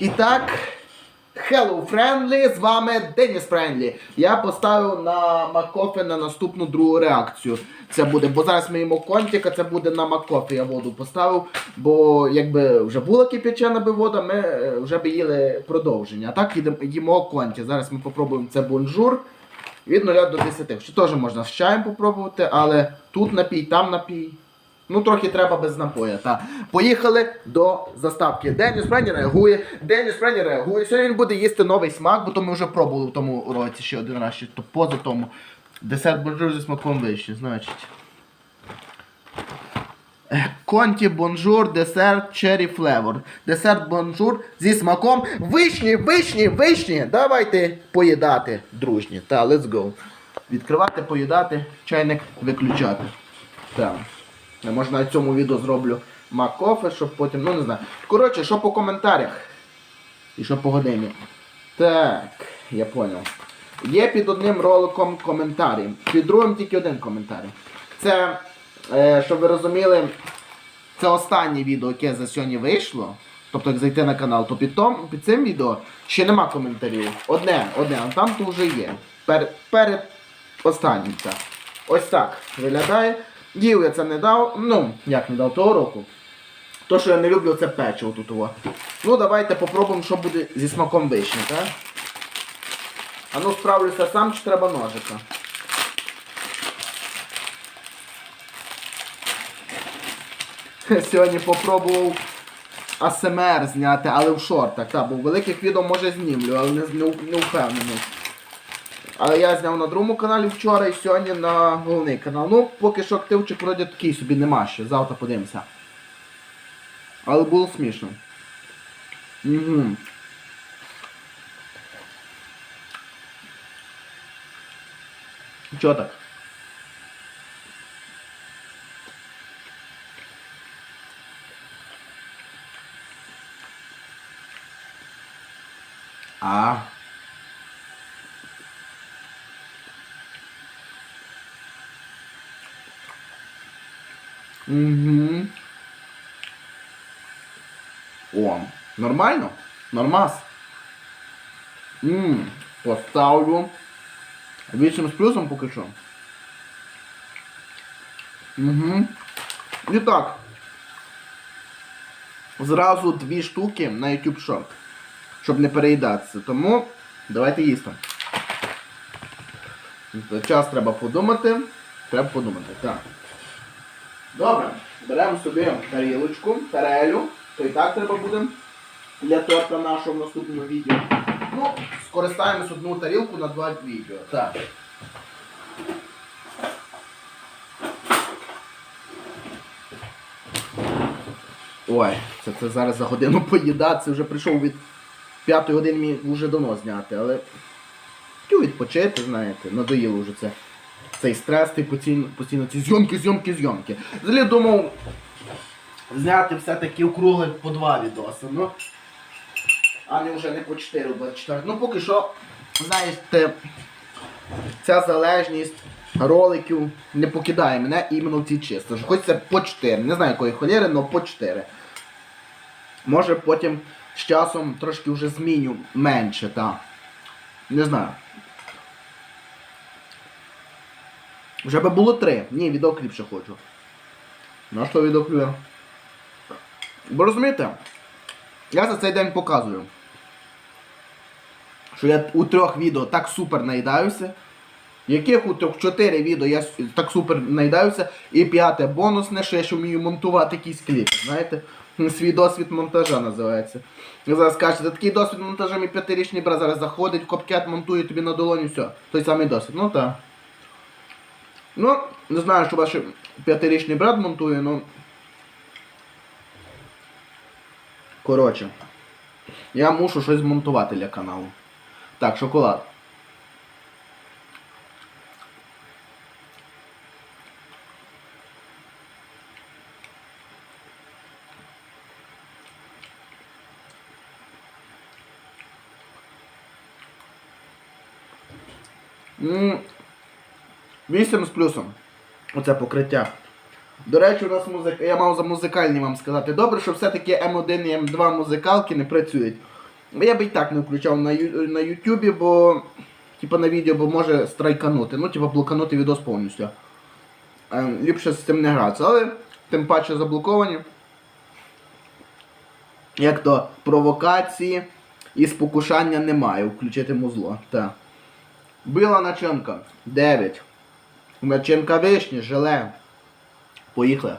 І так, Hello Friendly, з вами Деніс Френдлі. Я поставив на Макофі на наступну другу реакцію. Це буде, бо зараз ми їмо контика, це буде на Макофі я воду поставив. Бо якби вже була кип'ячена би вода, ми е, вже би їли продовження. А так їмо конті. Зараз ми попробуємо це бонжур від 0 до 10. Що теж можна з чаєм попробувати, але тут напій, там напій. Ну, трохи треба без напоя. Та. Поїхали до заставки. Деніс Френі реагує. Деніс Френі реагує. Сьогодні він буде їсти новий смак, бо то ми вже пробували в тому році ще один раз, ще то поза тому. Десерт бонжур зі смаком вишні, значить. Е, Конті бонжур, десерт черрі флевор. Десерт бонжур зі смаком вишні, вишні, вишні. Давайте поїдати, дружні. Та, let's go. Відкривати, поїдати, чайник виключати. Так. Може на цьому відео зроблю макофе, щоб потім, ну не знаю. Коротше, що по коментарях? І що по годині? Так, я поняв. Є під одним роликом коментарі. Під другим тільки один коментар. Це, е, щоб ви розуміли, це останнє відео, яке за сьогодні вийшло. Тобто, як зайти на канал, то під, том, під цим відео ще нема коментарів. Одне, одне, а там то вже є. Пер, перед останнім. Ось так виглядає. Їв я це не дав. Ну, як не дав того року. То, що я не люблю, це печиво тут. О. Ну, давайте попробуємо, що буде зі смаком вишні, так? А ну справлюся сам, чи треба ножика. Сьогодні попробував АСМР зняти, але в шортах. Так, бо в великих відео може знімлю, але не, не, не впевнений. Але я зняв на другому каналі вчора і сьогодні на головний канал. Ну, поки що активчик вроді такий собі нема ще. Завтра подивимося. Але було смішно. Угу. Чого так? А. Угу. О, нормально? Нормас. Ммм, поставлю. 8 з плюсом поки що. Угу. І так. Зразу дві штуки на YouTube Shop. Щоб не переїдатися. Тому давайте їсти. Час треба подумати. Треба подумати. Так. Добре, беремо собі тарілочку, тарелю, то і так треба буде для торта нашого в наступному відео. Ну, скористаємось одну тарілку на два відео. Так. Ой, це, це зараз за годину поїдати, це вже прийшов від п'ятої години мені вже давно зняти, але хотів відпочити, знаєте, надоїло вже це цей стрес, ти постійно, постійно ці зйомки, зйомки, зйомки. Взагалі думав зняти все-таки округли по два відоси, ну. А не вже не по 4, 24. Ну поки що, знаєте, ця залежність роликів не покидає мене іменно в цій чисто. Хочеться по 4. Не знаю якої холєри, але по 4. Може потім з часом трошки вже зміню менше, так. Не знаю. Вже би було три. Ні, відеокліп ще хочу. На що відеокліп? Бо розумієте, я за цей день показую, що я у трьох відео так супер наїдаюся, яких у трьох чотири відео я так супер наїдаюся, і п'яте бонусне, що я ще вмію монтувати якісь кліпи, знаєте? Свій досвід монтажа називається. Ви зараз кажете, такий досвід монтажа мій п'ятирічний брат зараз заходить, в копкет монтує тобі на долоні, все. Той самий досвід. Ну так. Ну, не знаю, що ваш п'ятирічний брат монтує, ну. Коротше. Я мушу щось змонтувати для каналу. Так, шоколад. М, 8 з плюсом. Оце покриття. До речі, у нас музика. Я мав за музикальні вам сказати. Добре, що все-таки М1 і М2 музикалки не працюють. Я би і так не включав на, ю- на Ютубі, бо. Типа на відео, бо може страйканути. Ну, типа блоканути відос повністю. Е, ліпше з цим не гратися, але тим паче заблоковані. Як то провокації і спокушання немає. Включити музло. Так. Біла начинка. 9. Начинка вишні, желе. Поїхали.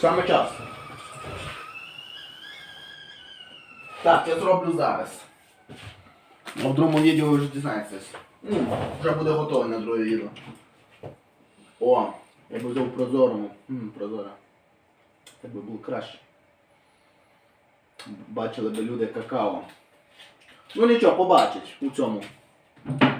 Саме час. Так, я зроблю зараз. А в другому відео ви вже дізнаєтесь. Ну, вже буде готове на друге відео. О, я би взяв прозорому. М, прозора. Так би було краще. Бачили би люди какао. Ну нічого, побачить у цьому.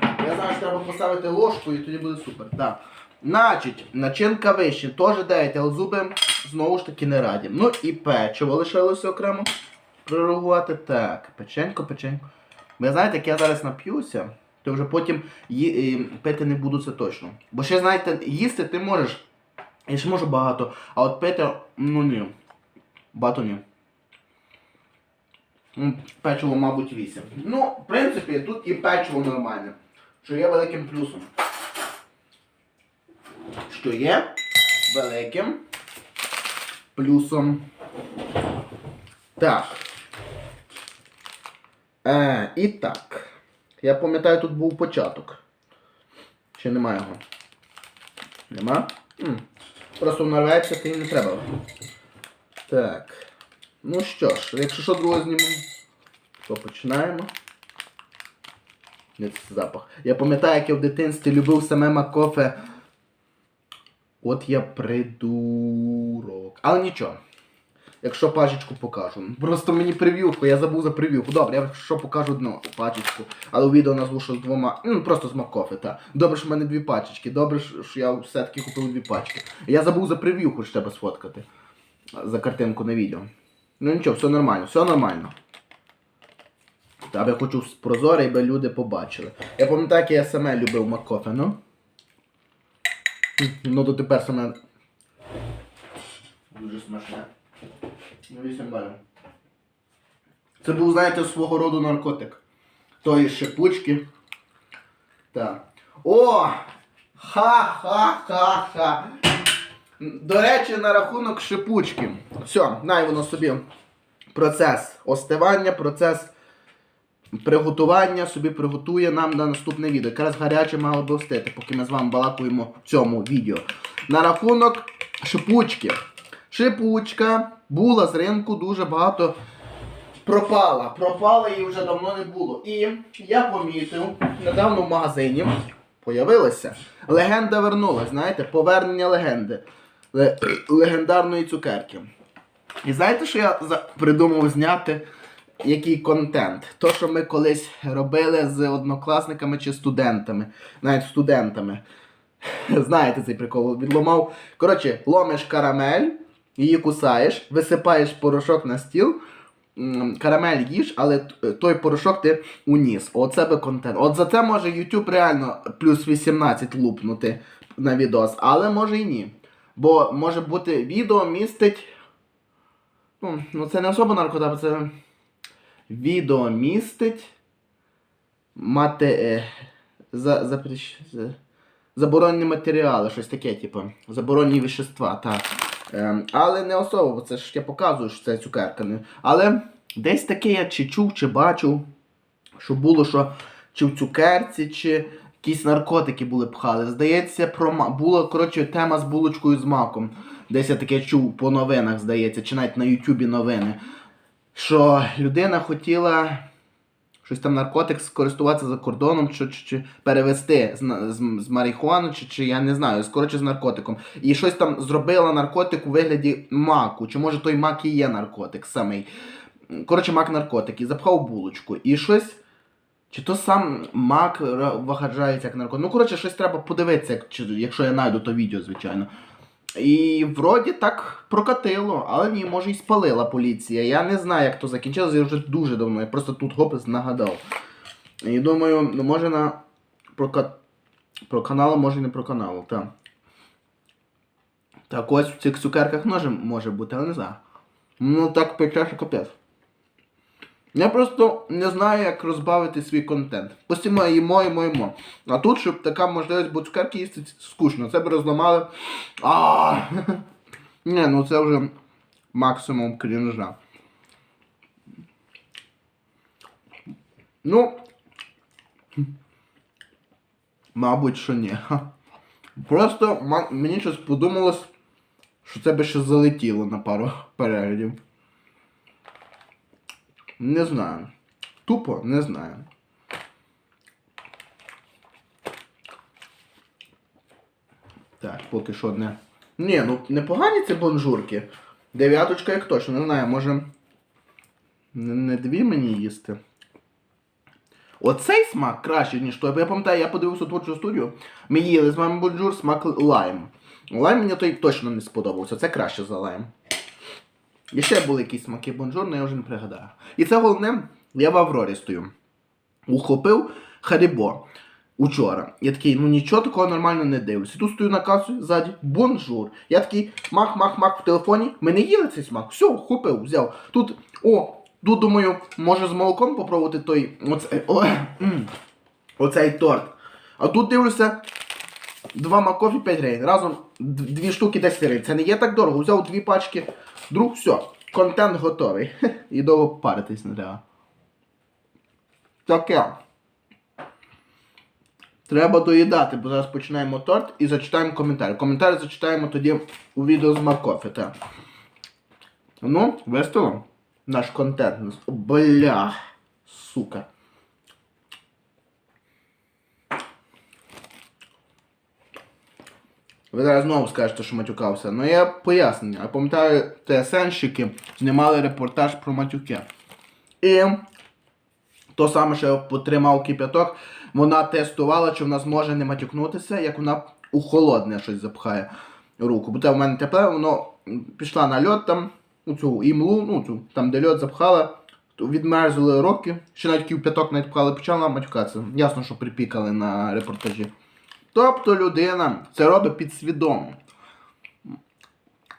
Я знаю, що треба поставити ложку і тоді буде супер. Так. Значить, начинка вище, теж 9, але зуби знову ж таки не раді. Ну і печиво лишилося окремо пророгувати. Так, печенько, печенько. Ви знаєте, як я зараз нап'юся, то вже потім ї- е, пити не буду це точно. Бо ще, знаєте, їсти ти можеш. Я ще можу багато, а от пити, ну ні. Багато ні. М, Печиво, мабуть, 8. Ну, в принципі, тут і печиво нормальне. Що є великим плюсом. Що є великим плюсом. Так. Е, і так. Я пам'ятаю, тут був початок. Чи нема його? Нема? М. Просто нарветься, то і не треба. Так. Ну що ж, якщо що друге знімемо, то починаємо. Не запах. Я пам'ятаю, як я в дитинстві любив саме Макофе. От я придурок. Але нічого. Якщо пачечку покажу. Просто мені прев'юху, я забув за прев'юху. Добре, я що покажу одну пачечку. Але у відео назву що з двома. Ну, просто з Макофе, так. Добре, що в мене дві пачечки. Добре, що я все-таки купив дві пачки. Я забув за прев'юху тебе сфоткати. За картинку на відео. Ну нічого, все нормально, все нормально. Та я хочу прозорий, би люди побачили. Я пам'ятаю, як я саме любив Макофе, ну. Ну то тепер саме. Дуже смачне. Ну, 8 балів. Це був, знаєте, свого роду наркотик. Тої шипучки. Так. О! Ха-ха-ха-ха! До речі, на рахунок шипучки. Все, най воно собі. Процес остивання, процес приготування собі приготує нам на наступне відео. Якраз гаряче мало би остити, поки ми з вами балакуємо в цьому відео. На рахунок шипучки. Шипучка була з ринку дуже багато пропала. Пропала її вже давно не було. І я помітив, недавно в магазині появилася. Легенда вернулась, знаєте, повернення легенди. Легендарної цукерки. І знаєте, що я придумав зняти? Який контент? То, що ми колись робили з однокласниками чи студентами. Навіть студентами. Знаєте цей прикол? Відломав. Коротше, ломиш карамель, її кусаєш, висипаєш порошок на стіл. Карамель їж, але той порошок ти уніс. Оце би контент. От за це може YouTube реально плюс 18 лупнути на відос, але може і ні. Бо може бути відео містить. Ну, ну це не особа наркота, це відео містить мати. Е, за, запрещ, за, заборонені матеріали, щось таке, типу. Заборонені вещества, так. Ем, але не особо, бо це ж я показую, що це цукерка. Не. Але десь таке я чи чув, чи бачив, що було, що чи в цукерці, чи якісь наркотики були пхали. Здається, про була коротше тема з булочкою з маком. Десь я таке чув по новинах, здається, чи навіть на Ютубі новини. Що людина хотіла щось там наркотик скористуватися за кордоном, чи, чи, чи перевести з, з, з марихуану, чи, чи я не знаю, з- з наркотиком. І щось там зробила наркотик у вигляді маку. Чи може той мак і є наркотик самий. Коротше, мак наркотик. І запхав булочку. І щось. Чи то сам мак вважається як наркотик. Ну, коротше, щось треба подивитися, якщо я знайду то відео, звичайно. І вроді так прокатило, але ні, може і спалила поліція. Я не знаю, як то закінчилося, я вже дуже давно. Я просто тут хопис нагадав. І думаю, ну може на прокат про канал, може і не про канал, так. Так ось в цих цукерках може, може бути, але не знаю. Ну так прекрасно капець. Я просто не знаю, як розбавити свій контент. Постійно їмо, їмо, їмо. А тут, щоб така можливість, бо цукерки їсти скучно. Це б розламали. А Ні, ну це вже максимум крінжа. Ну. Мабуть, що ні. Просто мені щось подумалось, що це би ще залетіло на пару переглядів. Не знаю. Тупо не знаю. Так, поки що не. Ні, ну непогані ці бонжурки. Дев'яточка як точно, не знаю, може. Не, дві мені їсти. Оцей смак краще, ніж той. Я пам'ятаю, я подивився творчу студію. Ми їли з вами бонжур, смак лайм. Лайм мені той точно не сподобався. Це краще за лайм. І ще були якісь смаки бонжур, я вже не пригадаю. І це головне, я в Аврорі стою. Ухопив Харібо учора. Я такий, ну нічого такого нормально не дивлюся. Тут стою на касу ззаді, бонжур. Я такий мах-мах-мах в телефоні. Ми не їли цей смак. Все, хопив, взяв. Тут, о, тут думаю, може з молоком попробувати той. Оцей, о, оцей торт. А тут дивлюся. Два макові 5 гривень. Разом дві штуки 10 гривень. Це не є так дорого. Взяв дві пачки. Друг, все. Контент готовий. І довго паритись не треба. Таке. Треба доїдати, бо зараз починаємо торт і зачитаємо коментар. Коментар зачитаємо тоді у відео з Маркофі, так. Ну, весело. Наш контент. Бля. Сука. Ви зараз знову скажете, що матюкався. Ну я пояснення. Я пам'ятаю, ТСНщики знімали репортаж про матюки. І то саме, що я потримав кип'яток, вона тестувала, чи вона зможе не матюкнутися, як вона у холодне щось запхає руку. Бо те в мене тепле, воно пішла на льот там, у цю імлу, ну цю, там де льот запхала, відмерзли руки, ще навіть кип'яток навіть пхали, почала матюкатися. Ясно, що припікали на репортажі. Тобто людина це робить підсвідомо.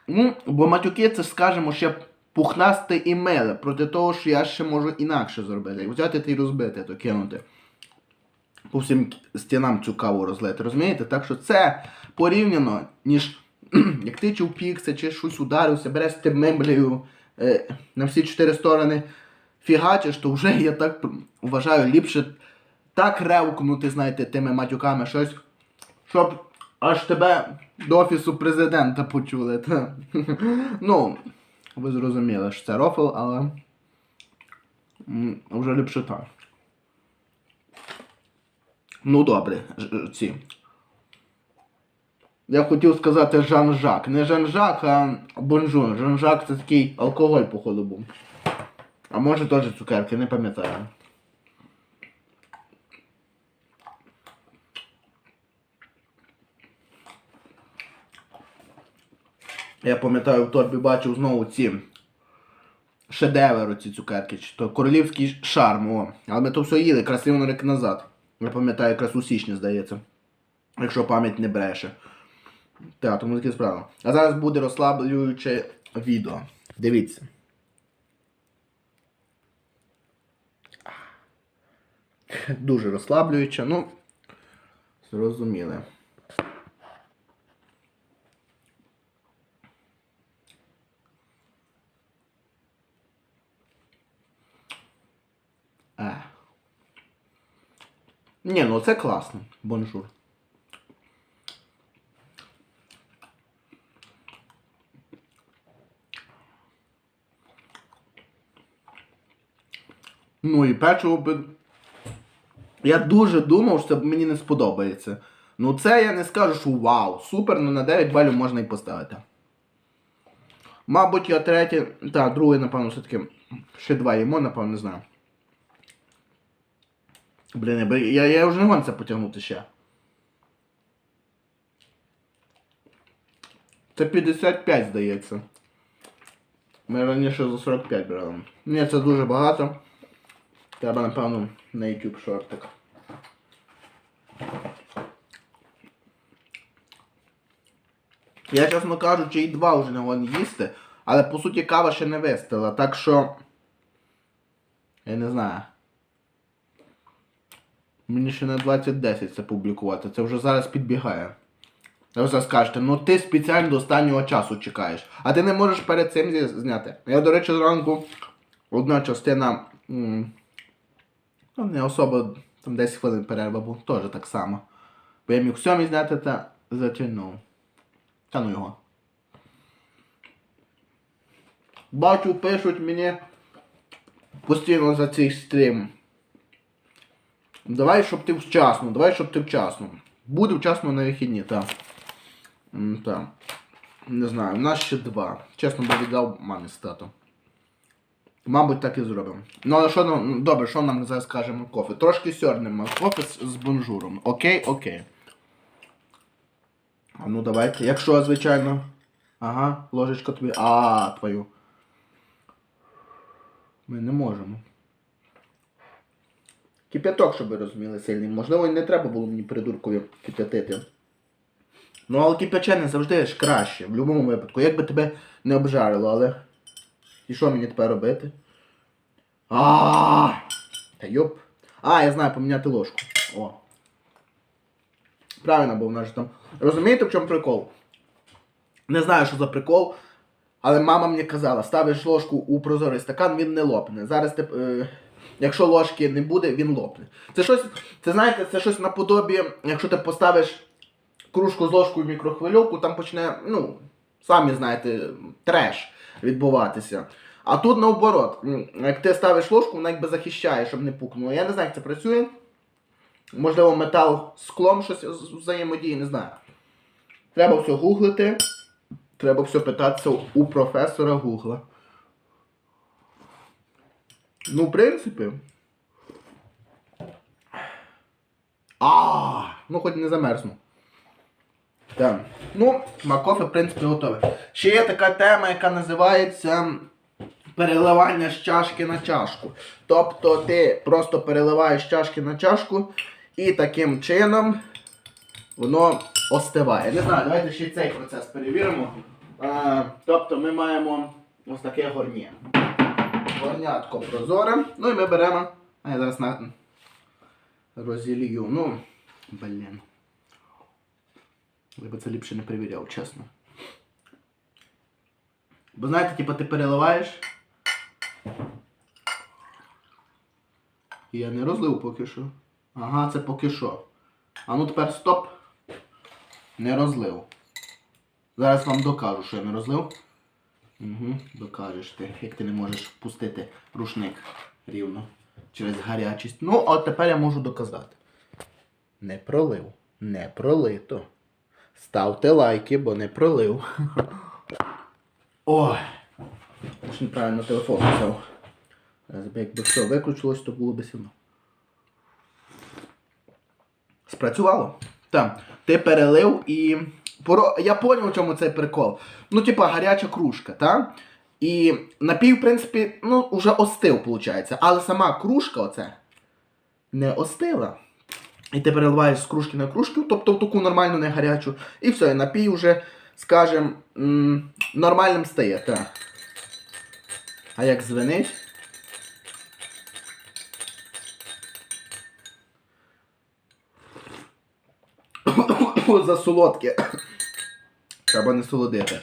Ну, бо матюки це, скажімо, ще пухнасте і миле, проти того, що я ще можу інакше зробити. Як взяти й розбити, то кинути. По всім стінам цю каву розлити. Розумієте? Так що це порівняно, ніж як ти чи впікся, чи щось ударився, береш ти меблею е, на всі чотири сторони фігачиш, то вже я так вважаю ліпше так ревкнути, знаєте, тими матюками щось, щоб аж тебе до офісу президента почули. Ну, ви зрозуміли, що це рофл, але вже ліпше так. Ну добре, ж- ці. Я хотів сказати Жан-Жак. Не Жан-Жак, а Бонжур. Жан-Жак це такий алкоголь, походу, був. А може теж цукерки, не пам'ятаю. Я пам'ятаю, в торбі бачив знову ці шедеври, ці цукерки, чи то королівський шарм, о. Але ми то все їли, красиво на рік назад. Я пам'ятаю, якраз у січні, здається. Якщо пам'ять не бреше. Так, тому такі справи. А зараз буде розслаблююче відео. Дивіться. Дуже розслаблююче, ну. Зрозуміли. А. Ні, ну це класно. Бонжур. Ну і печиво би. Я дуже думав, що це мені не сподобається. Ну це я не скажу, що вау, супер, ну на 9 балів можна і поставити. Мабуть, я третє. Та, друге, напевно, все-таки. Ще два їмо, напевно, не знаю. Блін, я, я, вже не можу це потягнути ще. Це 55, здається. Ми раніше за 45 брали. Ні, це дуже багато. Треба, напевно, на YouTube шортик. Я, чесно кажучи, і два вже не вон їсти, але по суті кава ще не вистила, так що. Я не знаю. Мені ще на 2010 це публікувати. Це вже зараз підбігає. Ви зараз скажете, ну ти спеціально до останнього часу чекаєш. А ти не можеш перед цим зняти. Я, до речі, зранку одна частина. Ну, не особо, там 10 хвилин перерва був, теж так само. Бо я міг сьомій зняти та затягнув. Та ну його. Бачу, пишуть мені постійно за цей стрім. Давай, щоб ти вчасно, давай, щоб ти вчасно. Буде вчасно на вихідні, так. Так. Не знаю, у нас ще два. Чесно би віддав мамі з татом. Мабуть, так і зробимо. Ну, але що нам. ну, Добре, що нам зараз скажемо кофе? Трошки сьорнемо кофе з бонжуром. Окей, окей. А ну давайте. Якщо, звичайно. Ага, ложечка тобі. А, твою. Ми не можемо. Кип'яток, щоб ви розуміли, сильний. Можливо, і не треба було мені придуркові кип'ятити. Ну, але кип'ячене завжди ж краще, в будь-якому випадку. Як би тебе не обжарило, але. І що мені тепер робити? А! Та йоп. А, я знаю, поміняти ложку. О. Правильно, бо вона ж там. Розумієте, в чому прикол? Не знаю, що за прикол. Але мама мені казала, ставиш ложку у прозорий стакан, він не лопне. Зараз ти, е, якщо ложки не буде, він лопне. Це щось, це знаєте, це щось наподобі, якщо ти поставиш кружку з ложкою в мікрохвильовку, там почне, ну, самі знаєте, треш відбуватися. А тут наоборот, як ти ставиш ложку, вона якби захищає, щоб не пукнуло. Я не знаю, як це працює. Можливо, метал склом щось взаємодіє, не знаю. Треба все гуглити. Треба все питатися у професора Гугла. Ну, в принципі. А, ну хоч не замерзну. Так. Ну, макофе, в принципі, готове. Ще є така тема, яка називається переливання з чашки на чашку. Тобто ти просто переливаєш чашки на чашку і таким чином воно остиває. Не знаю, давайте ще цей процес перевіримо. Е, тобто ми маємо ось таке горнє. Горнятко прозоре. Ну і ми беремо. А я зараз на розілью. Ну, блін. Я би це ліпше не перевіряв, чесно. Бо знаєте, типу ти переливаєш. Я не розлив поки що. Ага, це поки що. А ну тепер стоп. Не розлив. Зараз вам докажу, що я не розлив. Угу, докажеш ти, як ти не можеш впустити рушник рівно через гарячість. Ну, а тепер я можу доказати. Не пролив. Не пролито. Ставте лайки, бо не пролив. Ой. Я неправильно телефон взяв. Якби все виключилось, то було б сильно. Спрацювало? Так. Ти перелив і. Я поняв, у чому цей прикол. Ну, типа, гаряча кружка, так? І напій, в принципі, ну, вже остив, виходить. Але сама кружка оце не остила. І ти переливаєш з кружки на кружку, тобто в таку нормальну, не гарячу. І все, і напій вже, скажем, нормальним стає, так. А як звенить? За солодке. Треба не солодити.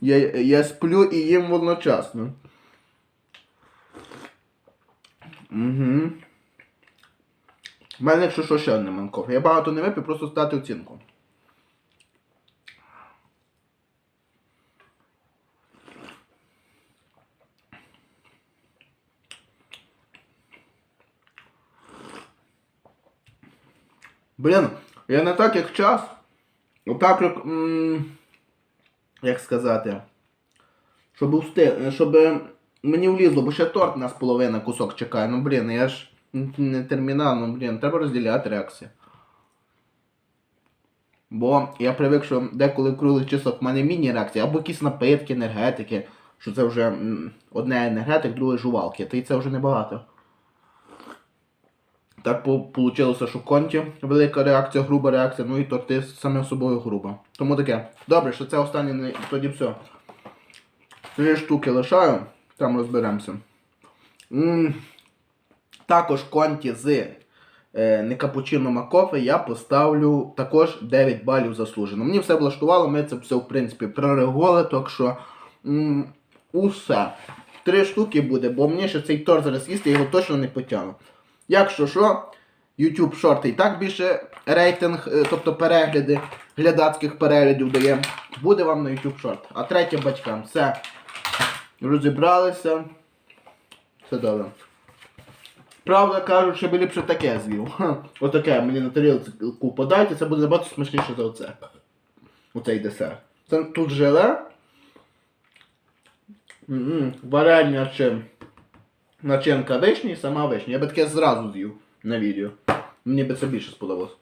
Я, я сплю і їм одночасно. Угу. У мене, якщо що, ще одне манко. Я багато не випив, просто стати оцінку. Блін, я не так як час. Отак як. Як сказати. Щоб усти, щоб мені влізло, бо ще торт нас половина кусок чекає. Ну блін, я ж не термінал, ну блін, треба розділяти реакції. Бо я привик, що деколи в круглих часах в мене міні-реакції, або якісь напитки, енергетики, що це вже одне енергетик, друге жувалки, то і це вже небагато. Так вийшло, що конті велика реакція, груба реакція, ну і торти саме собою грубо. Тому таке. Добре, що це останнє тоді все. Три штуки лишаю, там розберемося. Також конті з е, не макофе я поставлю також 9 балів заслужено. Мені все влаштувало, ми це все в принципі прорегули, так що м, усе. Три штуки буде, бо мені ще цей торт зараз їсти, я його точно не потягну. Якщо що, YouTube шорти і так більше рейтинг, е, тобто перегляди, глядацьких переглядів дає. Буде вам на YouTube шорт. А третє батькам. Все. Розібралися. Все добре. Правда кажуть, що би ліпше таке з'їв. Отаке мені на тарілку подайте, це буде набагато смачніше за оце. Оцей десерт. Це тут желе. М-м, Варення чи начинка вишні, сама вишня. Я би таке зразу з'їв на відео. Мені би це більше сподобалось.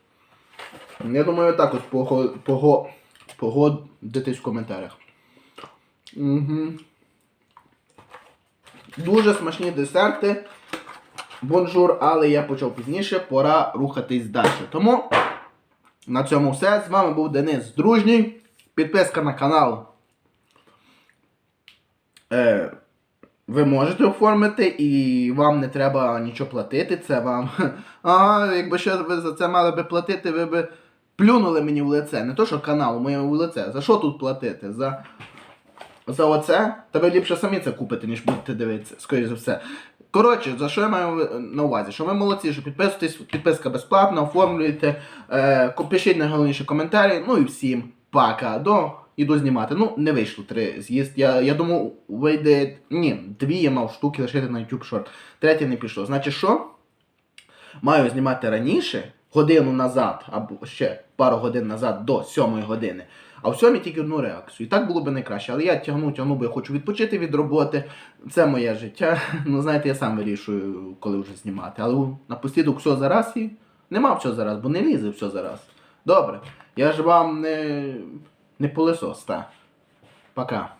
Я думаю, так ось пого, пого, погодитись в коментарях. Угу. Дуже смачні десерти. Бонжур, але я почав пізніше, пора рухатись далі. Тому на цьому все. З вами був Денис Дружній. Підписка на канал. Е, ви можете оформити і вам не треба нічого платити. Це вам. Ага, якби ще ви за це мали би платити, ви би плюнули мені в лице. Не то, що канал, моєму в лице. За що тут платити? За. За оце? Та ви ліпше самі це купите, ніж будете дивитися, скоріше за все. Коротше, за що я маю на увазі? Що ви молодці, що підписуєтесь, підписка безплатна, оформлюєте, е, пишіть найголовніші коментарі, ну і всім пока. До іду знімати. Ну, не вийшло три з'їзд. Я, я думав, вийде. Ні, дві я мав штуки лишити на YouTube Short. Третє не пішло. Значить що? Маю знімати раніше, годину назад, або ще пару годин назад до сьомої години. А в сьомій тільки одну реакцію. І так було б найкраще. Але я тягну, тягну, бо я хочу відпочити від роботи. Це моє життя. Ну, знаєте, я сам вирішую, коли вже знімати. Але напослідок все зараз і нема все зараз, бо не лізе все зараз. Добре. Я ж вам не, не пылесос, так. Пока.